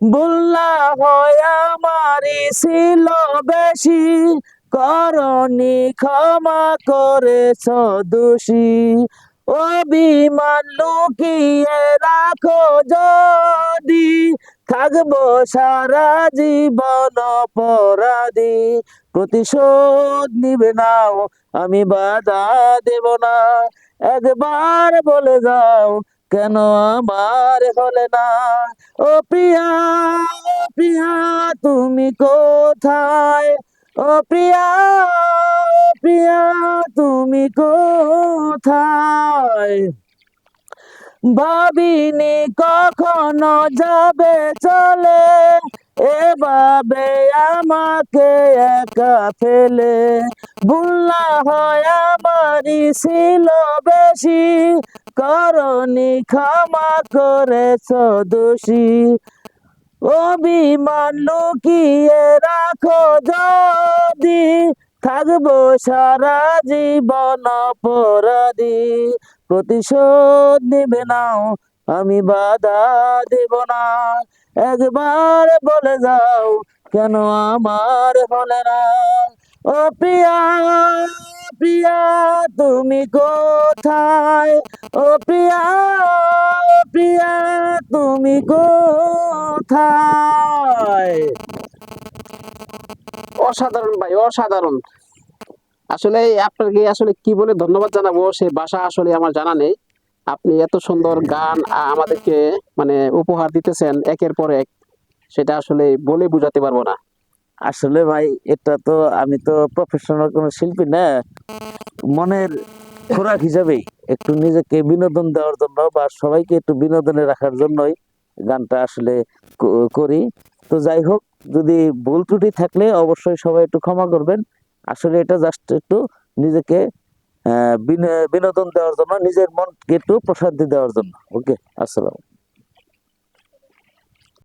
বললা হয় আমারই ছিল বেশি, করনি ক্ষমা করেছ দোষী। অভিমান লুকিয়ে রাখো যদি, থাকব সারা জীবন অপরাধী। প্রতিশোধ নিবে নাও, আমি বাধা দেব না। একবার বলে যাও কেন আমার হলে না? ও প্রিয়া ও প্রিয়া, তুমি কোথায়? ও প্রিয়া প্রিয়া, তুমি কোথায়? ভাবিনি কখনো যাবে চলে, এভাবে আমাকে একা ফেলে। ভুল্লা হয় আমারই ছিল বেশি করনি ক্ষমা করেছ দোষী। অভিমান লুকিয়ে রাখো যদি। থাকব সারা জীবন অপরাধী। প্রতিশোধ নিবে নাও আমি বাধা দেব না। একবার বলে যাও, কেন আমার হলে না? ও প্রিয়া প্রিয়া, তুমি কোথায়? ও প্রিয়া ও প্রিয়া, তুমি কোথায়? অসাধারণ ভাই, অসাধারণ। আসলে আপনাকে আসলে কি বলে ধন্যবাদ জানাব, সে ভাষা আসলে আমার জানা নেই। আপনি এত সুন্দর গান আমাদেরকে মানে উপহার দিতেছেন একের পর এক, সেটা আসলে বলে বুঝাতে পারব না। আসলে ভাই, এটা তো আমি তো প্রফেশনাল কোনো শিল্পী না, মনের খোরাক হিসাবেই। একটু নিজেকে বিনোদন দেওয়ার জন্য বা সবাইকে একটু বিনোদনে রাখার জন্যই গানটা আসলে করি। তো যাই হোক, যদি ভুল ত্রুটি থাকলে অবশ্যই সবাই একটু ক্ষমা করবেন। আসলে এটা জাস্ট একটু নিজেকে বিনোদন দেওয়ার জন্য, নিজের মনকে একটু প্রসাদ দেওয়ার জন্য। ওকে আসসালাম